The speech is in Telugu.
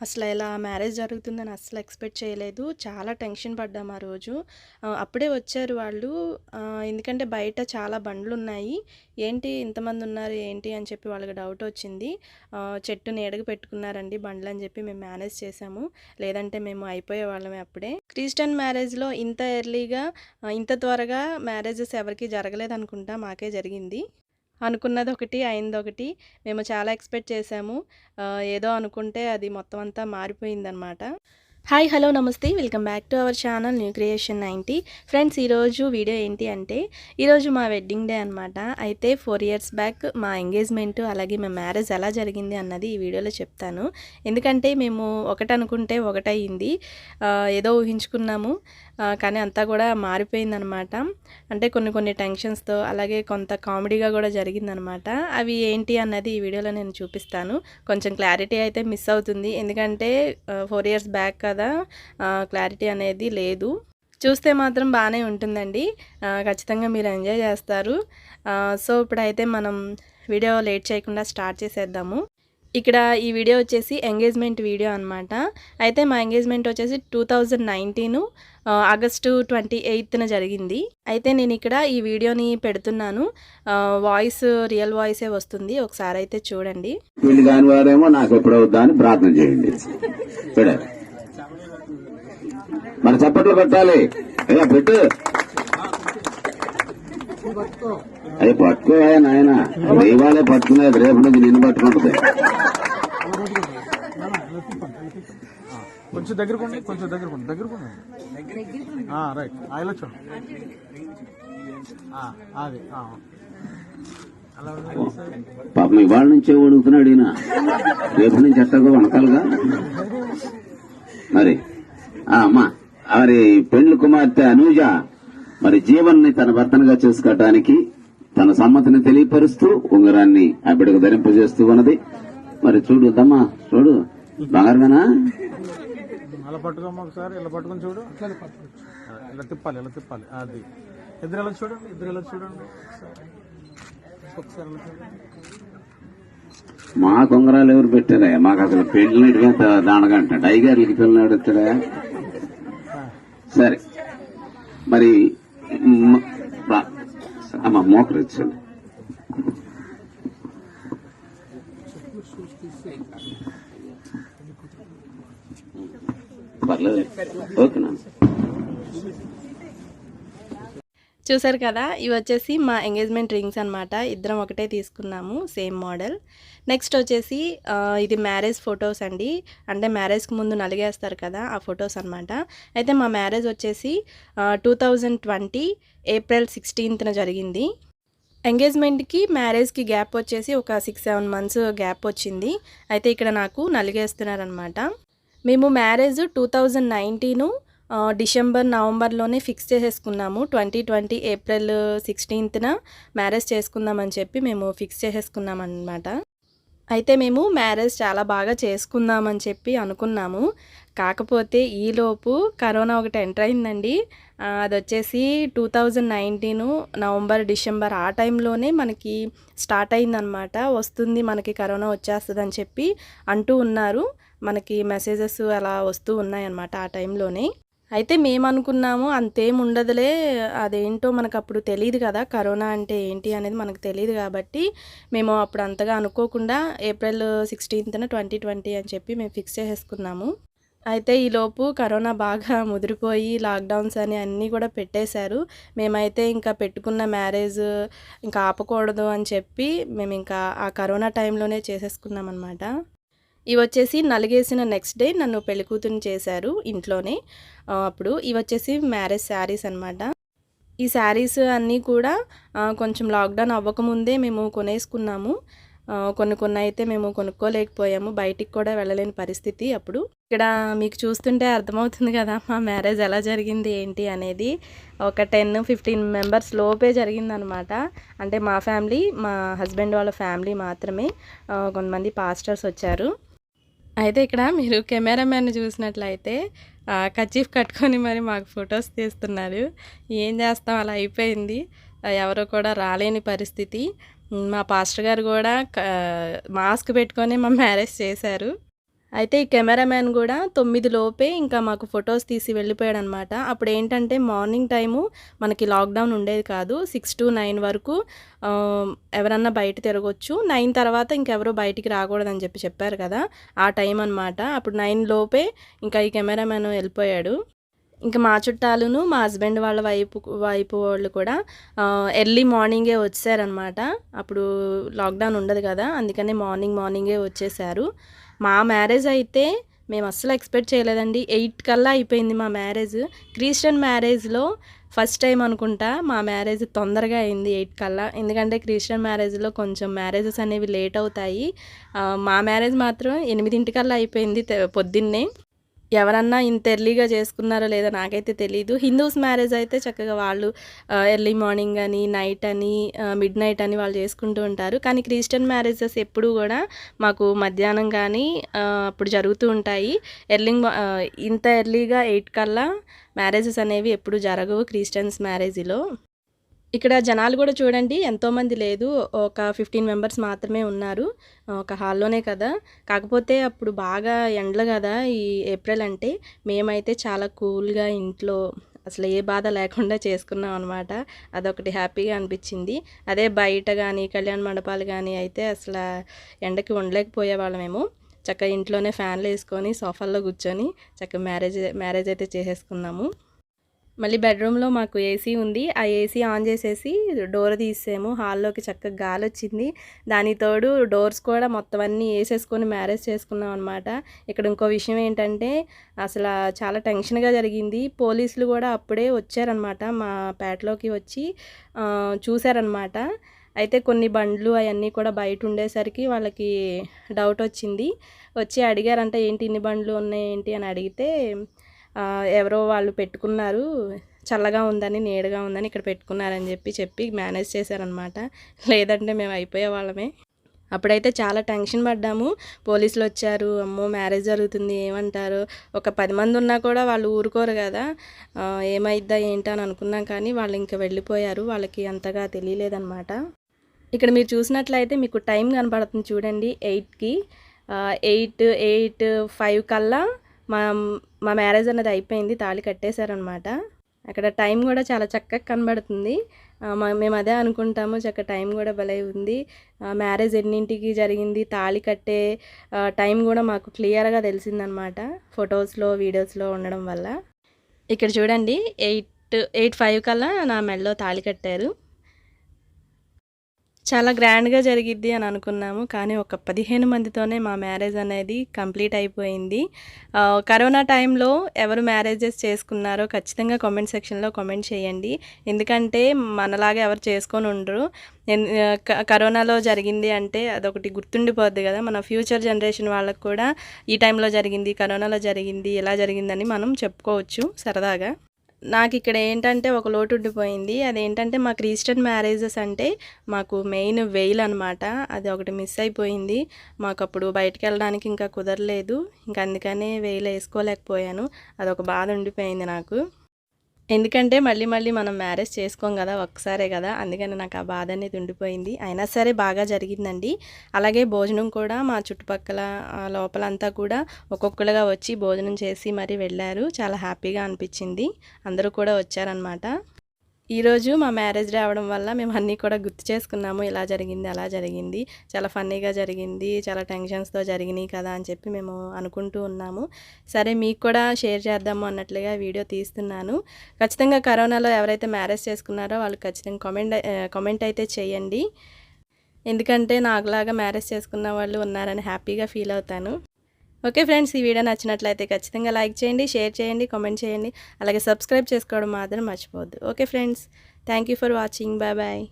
అసలు ఇలా మ్యారేజ్ జరుగుతుందని అసలు ఎక్స్పెక్ట్ చేయలేదు. చాలా టెన్షన్ పడ్డాం ఆ రోజు. అప్పుడే వచ్చారు వాళ్ళు. ఎందుకంటే బయట చాలా బండ్లు ఉన్నాయి ఏంటి ఇంతమంది ఉన్నారు ఏంటి అని చెప్పి వాళ్ళకి డౌట్ వచ్చింది చెట్టు నీడకు పెట్టుకున్నారండి బండ్లు అని చెప్పి మేము మేనేజ్ చేశాము. లేదంటే మేము అయిపోయే వాళ్ళమే అప్పుడే. క్రిస్టియన్ మ్యారేజ్‌లో ఇంత ఎర్లీగా ఇంత త్వరగా మ్యారేజెస్ ఎవరికీ జరగలేదనుకుంటా. మాకే జరిగింది. అనుకున్నది ఒకటి అయింది ఒకటి మేము చాలా ఎక్స్‌పెక్ట్ చేసాము ఏదో అనుకుంటే అది మొత్తం అంతా మారిపోయిందనమాట. హాయ్! హలో! నమస్తే. Welcome back to our channel new creation 90. Friends ఈరోజు వీడియో ఏంటి అంటే, ఈరోజు మా వెడ్డింగ్ డే అనమాట. అయితే ఫోర్ ఇయర్స్ బ్యాక్ మా ఎంగేజ్‌మెంట్ అలాగే మా మ్యారేజ్ ఎలా జరిగింది అన్నది ఈ వీడియోలో చెప్తాను. ఎందుకంటే మేము ఒకటనుకుంటే ఒకటయింది. ఏదో ఊహించుకున్నాము. కానీ అంతా కూడా మారిపోయిందనమాట. అంటే కొన్ని కొన్ని టెన్షన్స్‌తో అలాగే కొంత కామెడీగా కూడా జరిగిందనమాట. అవి ఏంటి అన్నది ఈ వీడియోలో నేను చూపిస్తాను. కొంచెం క్లారిటీ అయితే మిస్ అవుతుంది. ఎందుకంటే ఫోర్ ఇయర్స్ బ్యాక్ కదా! క్లారిటీ అనేది లేదు. చూస్తే మాత్రం బాగానే ఉంటుందండి. ఖచ్చితంగా మీరు ఎంజాయ్ చేస్తారు. సో ఇప్పుడైతే మనం వీడియో లేట్ చేయకుండా స్టార్ట్ చేసేద్దాము. ఇక్కడ ఈ వీడియో వచ్చేసి ఎంగేజ్‌మెంట్ వీడియో అనమాట. అయితే మా ఎంగేజ్‌మెంట్ వచ్చేసి టూ థౌజండ్ నైన్టీన్ ఆగస్టు 28న జరిగింది. అయితే నేను ఇక్కడ ఈ వీడియోని పెడుతున్నాను. వాయిస్ రియల్ వాయిసే వస్తుంది. ఒకసారి చూడండి. వీళ్ళు కాని వారేమో నాకు అని ప్రార్థన చేయండి చూడండి మన చప్పట్లు కొట్టాలి పెట్టు అయ్యి పట్టుకోవా నాయన. దైవాలే పట్టుకునేది రేపు నుంచి నిన్ను పట్టుకుంటుంది. కొంచెం దగ్గరకుండి కొంచెం దగ్గరకుండి దగ్గరకుండి. రైట్. ఆయిల్ అది సార్. పాపం ఇవాళ నుంచే అడుగుతున్నాడు ఈయన. రేపు నుంచి ఎట్టగో వనకాలుగా మరి ఆ అమ్మా మరి పెండ్లి కుమార్తె అనూజ మరి జీవన్ని తన భర్తనుగా చేసుకోవటానికి తన సమ్మతిని తెలియపరుస్తూ ఉంగరాన్ని ఆ బిడ్డకు ధరింపజేస్తూ ఉన్నది. మరి చూడు దమ్మా చూడు. బంగారుగానా అలా పట్టుకోమ్మా ఒకసారి ఇలా పట్టుకొని చూడు. ఇలా తిప్పాలి ఇలా తిప్పాలి. అది. ఇద్దరు ఎలా చూడండి ఇద్దరు చూడండి ఒకసారి. ఇలా చూడండి మా కొంగరాలు ఎవరు పెట్టారా? మాకు అసలు పెళ్ళినట్టుగా దానగా అంటాడు. అయ్యగారులకి పిల్లలు సరే. మరి. అమ్మ మోకరించండి పర్లేదు ఓకేనా చూసారు కదా! ఇవి వచ్చేసి మా ఎంగేజ్‌మెంట్ రింగ్స్ అనమాట. ఇద్దరం ఒకటే తీసుకున్నాము. Same model. నెక్స్ట్ వచ్చేసి ఇది మ్యారేజ్ ఫొటోస్ అండి. అంటే మ్యారేజ్‌కి ముందు నలిగేస్తారు కదా! ఆ ఫొటోస్ అనమాట. అయితే మా మ్యారేజ్ వచ్చేసి టూ థౌజండ్ ట్వంటీ ఏప్రిల్ 16న జరిగింది. ఎంగేజ్‌మెంట్‌కి, మ్యారేజ్‌కి గ్యాప్ వచ్చేసి ఒక 6, 7 మంత్స్ గ్యాప్ వచ్చింది. అయితే ఇక్కడ నాకు నలిగేస్తున్నారనమాట మేము marriage two thousand nineteen December, నవంబర్‌లోనే fix చేసేసుకున్నాము. 2020 ఏప్రిల్ 16న మ్యారేజ్ చేసుకుందామని చెప్పి మేము ఫిక్స్ చేసేసుకున్నామనమాట. అయితే మేము మ్యారేజ్ చాలా బాగా చేసుకుందామని చెప్పి అనుకున్నాము. కాకపోతే ఈలోపు కరోనా ఒకటి ఎంటర్ అయిందండి. అది వచ్చేసి టూ థౌజండ్ 2019 నవంబర్, డిసెంబర్ ఆ టైంలోనే మనకి స్టార్ట్ అయిందనమాట. వస్తుంది మనకి కరోనా వచ్చేస్తదని చెప్పి అంటూ ఉన్నారు. మనకి మెసేజెస్ అలా వస్తూ ఉన్నాయన్నమాట ఆ టైంలోనే. అయితే మేమనుకున్నాము అంతేం ఉండదులే అదేంటో మనకప్పుడు తెలియదు కదా! కరోనా అంటే ఏంటి అనేది మనకు తెలియదు కాబట్టి, మేము అప్పుడు అంతగా అనుకోకుండా ఏప్రిల్ 16న 2020 అని చెప్పి మేము ఫిక్స్ చేసేసుకున్నాము. అయితే ఈలోపు కరోనా బాగా ముదిరిపోయి లాక్‌డౌన్స్ అని అన్నీ కూడా పెట్టేశారు. మేమైతే ఇంకా పెట్టుకున్న మ్యారేజ్ ఇంకా ఆపకూడదు అని చెప్పి మేము ఇంకా ఆ కరోనా టైంలోనే చేసేసుకున్నాం అనమాట ఇవి వచ్చేసి నలుగేసిన నెక్స్ట్ డే నన్ను పెళ్ళికూతురిని చేశారు ఇంట్లోనే. అప్పుడు ఇవచ్చేసి మ్యారేజ్ శారీస్ అనమాట. ఈ శారీస్ అన్నీ కూడా కొంచెం లాక్‌డౌన్ అవ్వకముందే మేము కొనేసుకున్నాము. కొన్ని కొన్ని అయితే మేము కొనుక్కోలేకపోయాము. బయటికి కూడా వెళ్ళలేని పరిస్థితి అప్పుడు. ఇక్కడ మీకు చూస్తుంటే అర్థమవుతుంది కదా! మా మ్యారేజ్ ఎలా జరిగింది ఏంటి అనేది. ఒక 10, 15 మెంబర్స్ లోపే జరిగిందనమాట. అంటే మా ఫ్యామిలీ, మా హస్బెండ్ వాళ్ళ ఫ్యామిలీ మాత్రమే. కొంతమంది పాస్టర్స్ వచ్చారు. అయితే ఇక్కడ మీరు కెమెరామెన్‌ని చూసినట్లయితే కచీఫ్ కట్టుకొని మరి మాకు ఫొటోస్ తీస్తున్నారు. ఏం చేస్తాం అలా అయిపోయింది. ఎవరు కూడా రాలేని పరిస్థితి. మా పాస్టర్ గారు కూడా మాస్క్ పెట్టుకొని మా మ్యారేజ్ చేశారు. అయితే ఈ కెమెరామ్యాన్ కూడా తొమ్మిది లోపే ఇంకా మాకు ఫొటోస్ తీసి వెళ్ళిపోయాడు అనమాట అప్పుడు ఏంటంటే మార్నింగ్ టైము మనకి లాక్డౌన్ ఉండేది కాదు. సిక్స్ టు నైన్ వరకు ఎవరన్నా బయట తిరగొచ్చు. నైన్ తర్వాత ఇంకెవరో బయటికి రాకూడదని చెప్పి చెప్పారు కదా ఆ టైం అనమాట అప్పుడు నైన్ లోపే ఇంకా ఈ కెమెరామ్యాన్ వెళ్ళిపోయాడు. ఇంకా మా చుట్టాలును మా హస్బెండ్ వాళ్ళ వైపు వైపు వాళ్ళు కూడా ఎర్లీ మార్నింగే వచ్చారనమాట అప్పుడు లాక్డౌన్ ఉండదు కదా అందుకనే మార్నింగ్ మార్నింగే వచ్చేసారు మా మ్యారేజ్ అయితే మేము అస్సలు ఎక్స్పెక్ట్ చేయలేదండి. ఎయిట్ కల్లా అయిపోయింది మా మ్యారేజ్. క్రిస్టియన్ మ్యారేజ్లో ఫస్ట్ టైం అనుకుంటా మా మ్యారేజ్ తొందరగా అయింది ఎయిట్ కల్లా. ఎందుకంటే క్రిస్టియన్ మ్యారేజ్లో కొంచెం మ్యారేజెస్ అనేవి లేట్ అవుతాయి. మా మ్యారేజ్ మాత్రం ఎనిమిదింటికల్లా అయిపోయింది పొద్దున్నే. ఎవరన్నా ఇంత ఎర్లీగా చేసుకున్నారో లేదో నాకైతే తెలియదు హిందూస్ మ్యారేజ్ అయితే చక్కగా వాళ్ళు ఎర్లీ మార్నింగ్ అని నైట్ అని మిడ్ నైట్ అని వాళ్ళు చేసుకుంటూ ఉంటారు. కానీ క్రిస్టియన్ మ్యారేజెస్ ఎప్పుడు కూడా మాకు మధ్యాహ్నం కానీ అప్పుడు జరుగుతూ ఉంటాయి. ఎర్లీ ఇంత ఎర్లీగా ఎయిట్ కల్లా మ్యారేజెస్ అనేవి ఎప్పుడు జరగవు క్రిస్టియన్స్ మ్యారేజ్లో. ఇక్కడ జనాలు కూడా చూడండి ఎంతోమంది లేదు. ఒక ఫిఫ్టీన్ మెంబర్స్ మాత్రమే ఉన్నారు. ఒక హాల్లోనే కదా. కాకపోతే అప్పుడు బాగా ఎండలు కదా ఈ ఏప్రిల్ అంటే. మేమైతే చాలా కూల్గా ఇంట్లో అసలు ఏ బాధ లేకుండా చేసుకున్నాం అనమాట అదొకటి హ్యాపీగా అనిపించింది. అదే బయట కానీ కళ్యాణ మండపాలు కానీ అయితే అసలు ఎండకి ఉండలేకపోయేవాళ్ళం మేము చక్కగా ఇంట్లోనే ఫ్యాన్లు వేసుకొని సోఫాల్లో కూర్చొని చక్కగా మ్యారేజ్ మ్యారేజ్ అయితే చేసేసుకున్నాము. మళ్ళీ బెడ్రూమ్లో మాకు ఏసీ ఉంది. ఆ ఏసీ ఆన్ చేసేసి డోర్ తీసాము హాల్లోకి చక్కగా గాలి వచ్చింది. దాని తోడు డోర్స్ కూడా మొత్తం అన్నీ వేసేసుకొని మ్యారేజ్ చేసుకున్నాం అనమాట ఇక్కడ ఇంకో విషయం ఏంటంటే అసలు చాలా టెన్షన్గా జరిగింది. పోలీసులు కూడా అప్పుడే వచ్చారనమాట మా పేటలోకి వచ్చి చూసారనమాట చూశారనమాట అయితే కొన్ని బండ్లు అవన్నీ కూడా బయట ఉండేసరికి వాళ్ళకి డౌట్ వచ్చింది. వచ్చి అడిగారంట ఏంటి ఇన్ని బండ్లు ఉన్నాయి? ఏంటి? అని అడిగితే ఎవరో వాళ్ళు పెట్టుకున్నారు చల్లగా ఉందని నీడగా ఉందని ఇక్కడ పెట్టుకున్నారని చెప్పి చెప్పి మేనేజ్ చేశారనమాట లేదంటే మేము అయిపోయే వాళ్ళమే. అప్పుడైతే చాలా టెన్షన్ పడ్డాము. పోలీసులు వచ్చారు అమ్మో మ్యారేజ్ జరుగుతుంది ఏమంటారు? ఒక పది మంది ఉన్నా కూడా వాళ్ళు ఊరుకోరు కదా. ఏమైద్దా ఏంటా అని అనుకున్నాం కానీ వాళ్ళు ఇంకా వెళ్ళిపోయారు. వాళ్ళకి అంతగా తెలియలేదన్నమాట. ఇక్కడ మీరు చూసినట్లయితే మీకు టైం కనపడుతుంది చూడండి ఎయిట్కి. ఎయిట్ ఎయిట్ ఫైవ్ కల్లా మా మా మ్యారేజ్ అనేది అయిపోయింది తాళి కట్టేశారనమాట అక్కడ టైం కూడా చాలా చక్కగా కనబడుతుంది. మేము అదే అనుకుంటాము చక్క టైం కూడా భలే ఉంది. మ్యారేజ్ ఎన్నింటికి జరిగింది తాళి కట్టే టైం కూడా మాకు క్లియర్గా తెలిసిందనమాట ఫొటోస్లో వీడియోస్లో ఉండడం వల్ల. ఇక్కడ చూడండి ఎయిట్ ఎయిట్ ఫైవ్ కల్లా నా మెడలో తాళి కట్టారు. చాలా గ్రాండ్గా జరిగిద్ది అని అనుకున్నాము. కానీ ఒక పదిహేను మందితోనే మా మ్యారేజ్ అనేది కంప్లీట్ అయిపోయింది. కరోనా టైంలో ఎవరు మ్యారేజెస్ చేసుకున్నారో ఖచ్చితంగా కామెంట్ సెక్షన్లో కామెంట్ చేయండి. ఎందుకంటే మనలాగా ఎవరు చేసుకొని ఉండరు. ఎన్- క- కరోనాలో జరిగింది అంటే అదొకటి గుర్తుండిపోద్ది కదా. మన ఫ్యూచర్ జనరేషన్ వాళ్ళకు కూడా ఈ టైంలో జరిగింది కరోనాలో జరిగింది ఎలా జరిగిందని మనం చెప్పుకోవచ్చు సరదాగా. నాకు ఇక్కడ ఏంటంటే ఒక లోటు ఉండిపోయింది. అదేంటంటే మా క్రిస్టియన్ మ్యారేజెస్ అంటే మాకు మెయిన్ వెయిల్ అనమాట అది ఒకటి మిస్ అయిపోయింది. మాకు అప్పుడు బయటకు వెళ్ళడానికి ఇంకా కుదరలేదు. ఇంకా అందుకనే వెయిల్ వేసుకోలేకపోయాను. అదొక బాధ ఉండిపోయింది నాకు. ఎందుకంటే మళ్ళీ మళ్ళీ మనం మ్యారేజ్ చేసుకోం కదా ఒక్కసారే కదా అందుకని నాకు ఆ బాధ అనేది ఉండిపోయింది. అయినా సరే బాగా జరిగిందండి. అలాగే భోజనం కూడా మా చుట్టుపక్కల లోపల లోపలంతా కూడా ఒక్కొక్కరుగా వచ్చి భోజనం చేసి మరీ వెళ్ళారు. చాలా హ్యాపీగా అనిపించింది. అందరూ కూడా వచ్చారనమాట ఈరోజు మా మ్యారేజ్ రావడం వల్ల మేము అన్నీ కూడా గుర్తు చేసుకున్నాము. ఇలా జరిగింది అలా జరిగింది. చాలా ఫన్నీగా జరిగింది చాలా టెన్షన్స్తో జరిగినాయి కదా అని చెప్పి మేము అనుకుంటూ ఉన్నాము. సరే మీకు కూడా షేర్ చేద్దాము అన్నట్లుగా వీడియో తీస్తున్నాను. ఖచ్చితంగా కరోనాలో ఎవరైతే మ్యారేజ్ చేసుకున్నారో వాళ్ళు ఖచ్చితంగా కామెంట్ కామెంట్ అయితే చేయండి. ఎందుకంటే నాకులాగా మ్యారేజ్ చేసుకున్న వాళ్ళు ఉన్నారని హ్యాపీగా ఫీల్ అవుతాను. ఓకే ఫ్రెండ్స్ ఈ వీడియో నచ్చినట్లయితే ఖచ్చితంగా లైక్ చేయండి షేర్ చేయండి కామెంట్ చేయండి. అలాగే సబ్స్క్రైబ్ చేసుకోవడం మాత్రం మర్చిపోవద్దు. Okay friends thank you for watching. Bye bye.